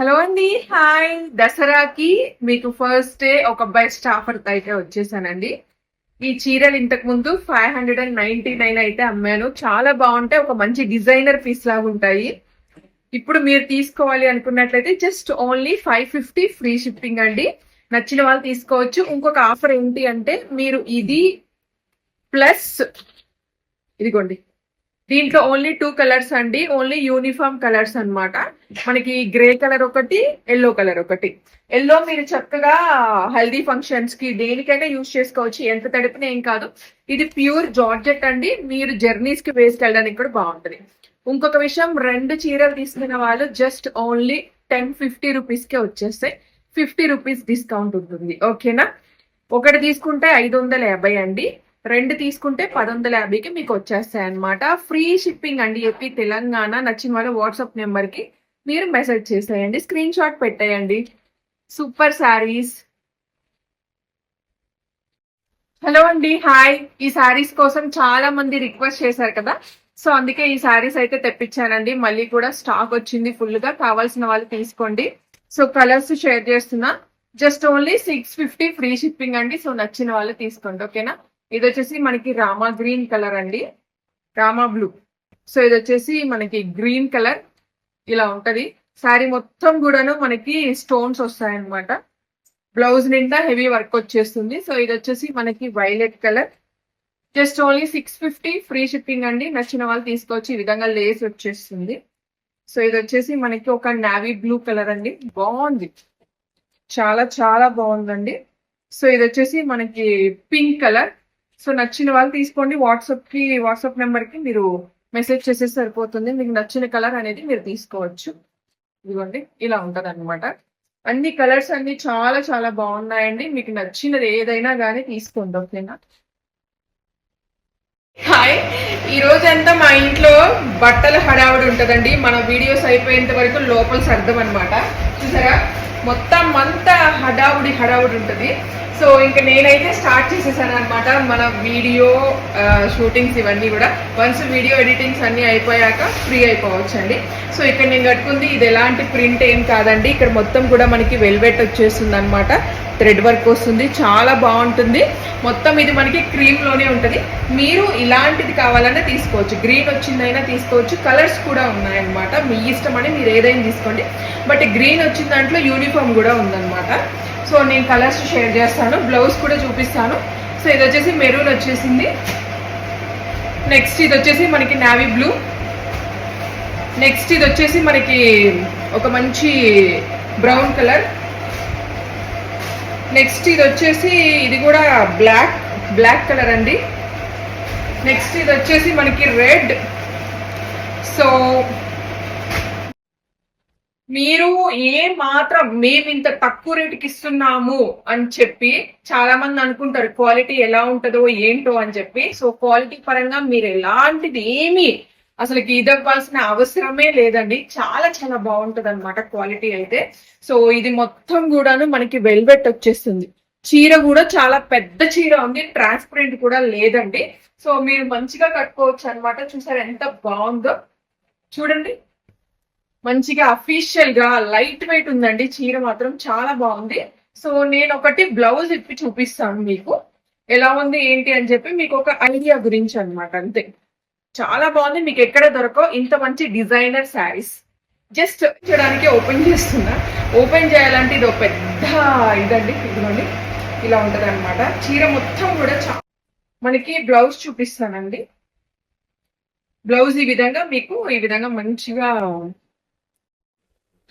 Hello అండి hi. దసరాకి మీకు ఫస్ట్ డే ఒక బెస్ట్ ఆఫర్ అయితే వచ్చేసానండి. ఈ చీరలు ఇంతకు ముందు five hundred and ninety nine అయితే అమ్మాను. చాలా బాగుంటాయి ఒక మంచి డిజైనర్ పీస్ లాగా ఉంటాయి. ఇప్పుడు మీరు తీసుకోవాలి అనుకున్నట్లయితే just only five fifty free shipping అండి. నచ్చిన వాళ్ళు తీసుకోవచ్చు. ఇంకొక ఆఫర్ ఏంటి అంటే మీరు ఇది ప్లస్ ఇదిగోండి. దీంట్లో ఓన్లీ టూ కలర్స్ అండి. ఓన్లీ యూనిఫామ్ కలర్స్ అన్నమాట. మనకి గ్రే కలర్ ఒకటి ఎల్లో కలర్ ఒకటి. ఎల్లో మీరు చక్కగా హెల్దీ ఫంక్షన్స్కి దేనికైనా యూజ్ చేసుకోవచ్చు. ఎంత తడిపినా ఏం కాదు. ఇది ప్యూర్ జార్జెట్ అండి. మీరు జర్నీస్కి వేసుకెళ్ళడానికి కూడా బాగుంటుంది. ఇంకొక విషయం రెండు చీరలు తీసుకున్న వాళ్ళు just only ten fifty rupees కే వచ్చేస్తాయి ఫిఫ్టీ రూపీస్ డిస్కౌంట్ ఉంటుంది. ఓకేనా ఒకటి తీసుకుంటే ఐదు వందల యాభై అండి. రెండు తీసుకుంటే పది వందల యాభైకి మీకు వచ్చేస్తాయి అనమాట ఫ్రీ షిప్పింగ్ అండి చెప్పి తెలంగాణ నచ్చిన వాళ్ళ వాట్సాప్ నెంబర్కి మీరు మెసేజ్ చేసేయండి స్క్రీన్ షాట్ పెట్టేయండి. సూపర్ శారీస్ హలో అండి హాయ్ ఈ శారీస్ కోసం చాలా మంది రిక్వెస్ట్ చేశారు కదా. సో అందుకే ఈ శారీస్ అయితే తెప్పించానండి. మళ్ళీ కూడా స్టాక్ వచ్చింది ఫుల్గా. కావాల్సిన వాళ్ళు తీసుకోండి. సో కలర్స్ షేర్ చేస్తున్నా. Just only six fifty free shipping అండి. సో నచ్చిన వాళ్ళు తీసుకోండి ఓకేనా ఇది వచ్చేసి మనకి రామా గ్రీన్ కలర్ అండి. రామా బ్లూ. సో ఇది వచ్చేసి మనకి గ్రీన్ కలర్ ఇలా ఉంటది. శారీ మొత్తం కూడాను మనకి స్టోన్స్ వస్తాయన్నమాట. బ్లౌజ్ నిండా హెవీ వర్క్ వచ్చేస్తుంది. సో ఇది వచ్చేసి మనకి violet colour. Just only six fifty free shipping అండి. నచ్చిన వాళ్ళు తీసుకోవచ్చు. ఈ విధంగా లేస్ వచ్చేస్తుంది. సో ఇది వచ్చేసి మనకి ఒక నావీ బ్లూ కలర్ అండి. బాగుంది. చాలా చాలా బాగుందండి. సో ఇది వచ్చేసి మనకి పింక్ కలర్. సో నచ్చిన వాళ్ళు తీసుకోండి. వాట్సాప్కి వాట్సాప్ నెంబర్కి మీరు మెసేజ్ చేసేసి సరిపోతుంది. మీకు నచ్చిన కలర్ అనేది మీరు తీసుకోవచ్చు. ఇదిగోండి ఇలా ఉంటది అనమాట అన్ని కలర్స్ అన్ని చాలా చాలా బాగున్నాయండి. మీకు నచ్చినది ఏదైనా కానీ తీసుకోండి ఓకేనా? హాయ్! ఈ రోజంతా మా ఇంట్లో బట్టల హడావుడి ఉంటుందండి. మన వీడియోస్ అయిపోయేంత వరకు లోపల సర్దం అనమాట చూసారా? మొత్తం అంతా హడావుడి హడావుడి ఉంటది. సో ఇంకా నేనైతే స్టార్ట్ చేసేసాను అనమాట మన వీడియో షూటింగ్స్ ఇవన్నీ కూడా. వన్స్ వీడియో ఎడిటింగ్స్ అన్నీ అయిపోయాక ఫ్రీ అయిపోవచ్చు అండి సో ఇక్కడ నేను కట్టుకుంది ఇది ఎలాంటి ప్రింట్ ఏం కాదండి. ఇక్కడ మొత్తం కూడా మనకి వెల్వెట్ వచ్చేస్తుంది అనమాట థ్రెడ్ వర్క్ వస్తుంది. చాలా బాగుంటుంది. మొత్తం ఇది మనకి క్రీమ్లోనే ఉంటుంది. మీరు ఇలాంటిది కావాలన్నా తీసుకోవచ్చు. గ్రీన్ వచ్చిందైనా తీసుకోవచ్చు. కలర్స్ కూడా ఉన్నాయన్నమాట. మీ ఇష్టం అని మీరు ఏదైనా తీసుకోండి. బట్ గ్రీన్ వచ్చిన దాంట్లో యూనిఫామ్ కూడా ఉందన్నమాట. సో నేను కలర్స్ షేర్ చేస్తాను. బ్లౌజ్ కూడా చూపిస్తాను. సో ఇది వచ్చేసి మెరూన్ వచ్చేసింది. నెక్స్ట్ ఇది వచ్చేసి మనకి నావీ బ్లూ నెక్స్ట్ ఇది వచ్చేసి మనకి ఒక మంచి బ్రౌన్ కలర్ నెక్స్ట్ ఇది వచ్చేసి ఇది కూడా బ్లాక్ బ్లాక్ కలర్ అండి. నెక్స్ట్ ఇది వచ్చేసి మనకి రెడ్ సో మీరు ఏ మాత్రం మేము ఇంత తక్కువ రేటుకి ఇస్తున్నాము అని చెప్పి చాలా మంది అనుకుంటారు క్వాలిటీ ఎలా ఉంటుందో ఏంటో అని చెప్పి. సో క్వాలిటీ పరంగా మీరు ఎలాంటిది ఏమి అసలు ఇదవ్వాల్సిన అవసరమే లేదండి. చాలా చాలా బాగుంటది అనమాట క్వాలిటీ అయితే. సో ఇది మొత్తం కూడాను మనకి వెల్వెట్ వచ్చేస్తుంది. చీర కూడా చాలా పెద్ద చీర ఉంది. ట్రాన్స్పరెంట్ కూడా లేదండి. సో మీరు మంచిగా కట్టుకోవచ్చు అనమాట చూసారు ఎంత బాగుందో. చూడండి. మంచిగా అఫీషియల్గా లైట్ వెయిట్ ఉందండి. చీర మాత్రం చాలా బాగుంది. సో నేను ఒకటి బ్లౌజ్ ఇప్పి చూపిస్తాను మీకు. ఎలా ఉంది ఏంటి అని చెప్పి మీకు ఒక ఐడియా గురించి అన్నమాట అంతే. చాలా బాగుంది. మీకు ఎక్కడ దొరకో ఇంత మంచి డిజైనర్ శారీస్ జస్ట్ చూడడానికి ఓపెన్ చేస్తున్నా. ఓపెన్ చేయాలంటే ఇది ఒక పెద్ద ఇదండి. ఇదిగోండి. ఇలా ఉంటది అనమాట చీర మొత్తం కూడా చా మనకి బ్లౌజ్ చూపిస్తానండి. బ్లౌజ్ ఈ విధంగా మీకు ఈ విధంగా మంచిగా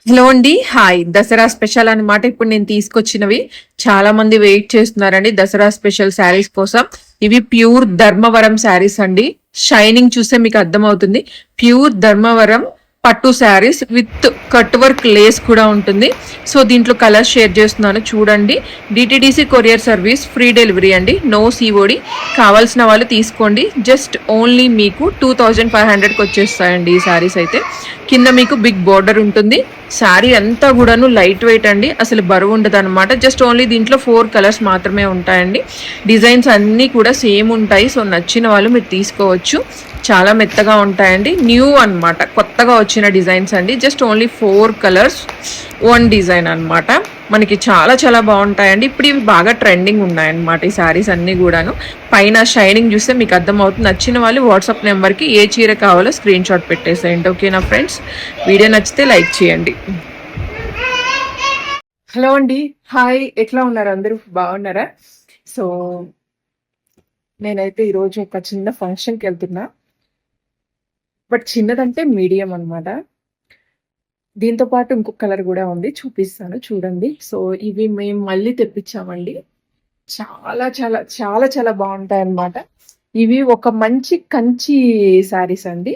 హలో అండి హాయ్. దసరా స్పెషల్ అన్నమాట ఇప్పుడు నేను తీసుకొచ్చినవి. చాలా మంది వెయిట్ చేస్తున్నారండి దసరా స్పెషల్ శారీస్ కోసం. ఇవి ప్యూర్ ధర్మవరం శారీస్ అండి. షైనింగ్ చూస్తే మీకు అర్థమవుతుంది. ప్యూర్ ధర్మవరం పట్టు saris with cut work lace కూడా ఉంటుంది. సో దీంట్లో కలర్స్ షేర్ చేస్తున్నాను. చూడండి. DTDC courier service free delivery అండి. నో సిఓడి కావాల్సిన వాళ్ళు తీసుకోండి. జస్ట్ ఓన్లీ మీకు టూ థౌజండ్ ఫైవ్ హండ్రెడ్కి వచ్చేస్తాయండి ఈ శారీస్ అయితే. కింద మీకు బిగ్ బార్డర్ ఉంటుంది. శారీ అంతా కూడాను లైట్ వెయిట్ అండి. అసలు బరువు ఉండదు అనమాట జస్ట్ ఓన్లీ దీంట్లో ఫోర్ కలర్స్ మాత్రమే ఉంటాయండి. డిజైన్స్ అన్నీ కూడా సేమ్ ఉంటాయి. సో నచ్చిన వాళ్ళు మీరు తీసుకోవచ్చు. చాలా మెత్తగా ఉంటాయండి. న్యూ అన్నమాట. కొత్త కొత్తగా వచ్చిన డిజైన్స్ అండి. Just only four colours one design అన్నమాట. మనకి చాలా చాలా బాగుంటాయండి. ఇప్పుడు ఇవి బాగా ట్రెండింగ్ ఉన్నాయన్నమాట ఈ శారీస్ అన్నీ కూడాను. పైన షైనింగ్ చూస్తే మీకు అర్థమవుతుంది. నచ్చిన వాళ్ళు వాట్సాప్ నెంబర్కి ఏ చీర కావాలో స్క్రీన్ షాట్ పెట్టేసేయండి. ఓకేనా ఫ్రెండ్స్? వీడియో నచ్చితే లైక్ చేయండి. హలో అండి. హాయ్. ఎట్లా ఉన్నారు అందరూ? బాగున్నారా? సో నేనైతే ఈరోజు ఒక చిన్న ఫంక్షన్కి వెళ్తున్నా. బట్ చిన్నదంటే మీడియం అనమాట దీంతో పాటు ఇంకొక కలర్ కూడా ఉంది చూపిస్తాను చూడండి. సో ఇవి మేము మళ్ళీ తెప్పించామండి. చాలా చాలా చాలా చాలా బాగుంటాయి అన్నమాట ఇవి ఒక మంచి కంచి శారీస్ అండి.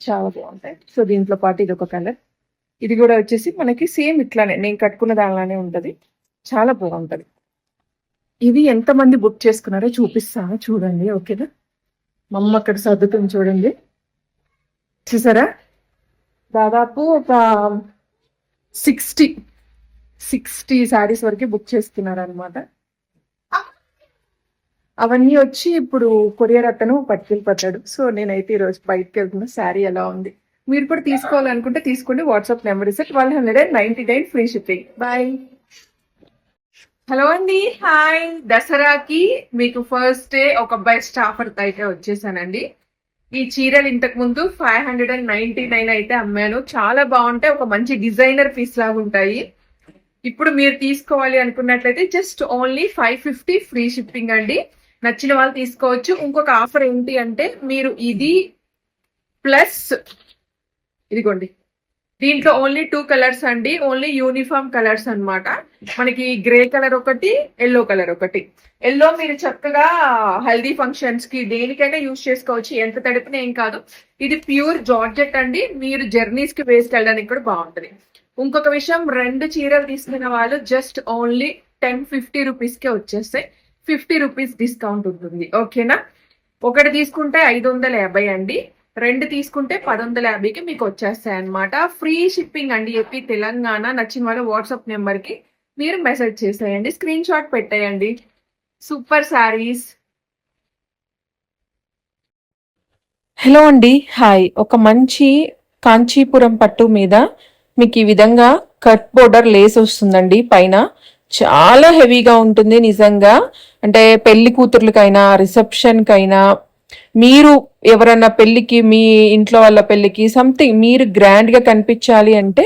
చాలా బాగుంటాయి. సో దీంట్లో పాటు ఇది ఒక కలర్. ఇది కూడా వచ్చేసి మనకి సేమ్ ఇట్లానే నేను కట్టుకున్న దానిలానే ఉంటుంది. చాలా బాగుంటుంది. ఇవి ఎంతమంది బుక్ చేసుకున్నారో చూపిస్తాను. చూడండి ఓకేనా? మా అమ్మ అక్కడ సర్దుతుంది చూడండి. చూసారా? దాదాపు ఒక సిక్స్టీ సిక్స్టీ శారీస్ వరకు బుక్ చేసుకున్నారు అనమాట అవన్నీ వచ్చి ఇప్పుడు కొరియర్ అతను పట్టుకెళ్ళిపోతాడు. సో నేనైతే ఈరోజు బయటకు వెళ్తున్న. శారీ ఎలా ఉంది? మీరు కూడా తీసుకోవాలనుకుంటే తీసుకోండి. వాట్సాప్ నెంబర్ ఇస్తే twelve hundred and ninety nine free shipping. Bye. Hello అండి. హాయ్. దసరాకి మీకు ఫస్ట్ డే ఒక బెస్ట్ ఆఫర్ అయితే వచ్చేసానండి. ఈ చీరలు ఇంతకు ముందు five hundred and ninety nine అయితే అమ్మాను. చాలా బాగుంటాయి. ఒక మంచి డిజైనర్ పీస్ లాగా ఉంటాయి. ఇప్పుడు మీరు తీసుకోవాలి అనుకున్నట్లయితే just only five fifty free shipping అండి. నచ్చిన వాళ్ళు తీసుకోవచ్చు. ఇంకొక ఆఫర్ ఏంటి అంటే మీరు ఇది ప్లస్ ఇదిగోండి. దీంట్లో ఓన్లీ టూ కలర్స్ అండి. ఓన్లీ యూనిఫామ్ కలర్స్ అన్నమాట. మనకి గ్రే కలర్ ఒకటి ఎల్లో కలర్ ఒకటి. ఎల్లో మీరు చక్కగా హల్దీ ఫంక్షన్స్కి దేనికైనా యూజ్ చేసుకోవచ్చు. ఎంత తడిపినా ఏం కాదు. ఇది ప్యూర్ జార్జెట్ అండి. మీరు జర్నీస్కి వేసుకెళ్ళడానికి కూడా బాగుంటుంది. ఇంకొక విషయం రెండు చీరలు తీసుకున్న వాళ్ళు just only ten fifty rupees కే వచ్చేస్తాయి ఫిఫ్టీ రూపీస్ డిస్కౌంట్ ఉంటుంది. ఓకేనా ఒకటి తీసుకుంటే ఐదు వందల యాభై అండి. రెండు తీసుకుంటే పది వందల యాభైకి మీకు వచ్చేస్తాయి అనమాట ఫ్రీ షిప్పింగ్ అండి చెప్పి తెలంగాణ. నచ్చిన వాళ్ళ వాట్సాప్ నెంబర్కి మీరు మెసేజ్ చేసేయండి. స్క్రీన్ షాట్ పెట్టేయండి. సూపర్ శారీస్ హలో అండి. హాయ్ ఒక మంచి కాంచీపురం పట్టు మీద మీకు ఈ విధంగా కట్ బోర్డర్ లేస్ వస్తుందండి. పైన చాలా హెవీగా ఉంటుంది నిజంగా. అంటే పెళ్ళి కూతుర్లకైనా రిసెప్షన్కైనా మీరు ఎవరన్నా పెళ్ళికి మీ ఇంట్లో వాళ్ళ పెళ్ళికి సంథింగ్ మీరు గ్రాండ్గా కనిపించాలి అంటే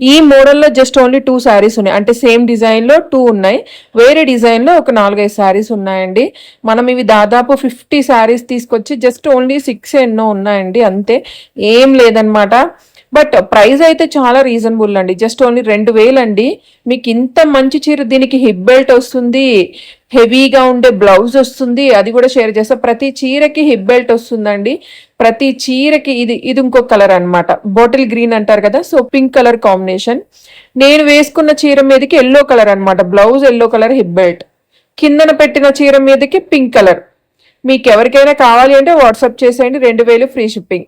ఈ మోడల్లో జస్ట్ ఓన్లీ టూ శారీస్ ఉన్నాయి. అంటే సేమ్ డిజైన్లో టూ ఉన్నాయి. వేరే డిజైన్లో ఒక నాలుగైదు శారీస్ ఉన్నాయండి. మనం ఇవి దాదాపు ఫిఫ్టీ శారీస్ తీసుకొచ్చి జస్ట్ ఓన్లీ సిక్స్ ఎన్నో ఉన్నాయండి. అంతే. ఏం లేదనమాట బట్ ప్రైస్ అయితే చాలా రీజనబుల్ అండి. జస్ట్ ఓన్లీ రెండు వేలు అండి మీకు ఇంత మంచి చీర దీనికి హిప్ బెల్ట్ వస్తుంది. హెవీగా ఉండే బ్లౌజ్ వస్తుంది అది కూడా షేర్ చేస్తా. ప్రతి చీరకి హిప్ బెల్ట్ వస్తుందండి. ప్రతి చీరకి ఇది ఇది ఇంకొక కలర్ అనమాట బాటిల్ గ్రీన్ అంటారు కదా సో పింక్ కలర్ కాంబినేషన్ నేను వేసుకున్న చీర మీదకి ఎల్లో కలర్ అనమాట blouse yellow colour hip belt కిందన పెట్టిన చీర మీదకి పింక్ కలర్ మీకు ఎవరికైనా కావాలి అంటే వాట్సాప్ చేసేయండి. రెండు వేలు ఫ్రీ షిప్పింగ్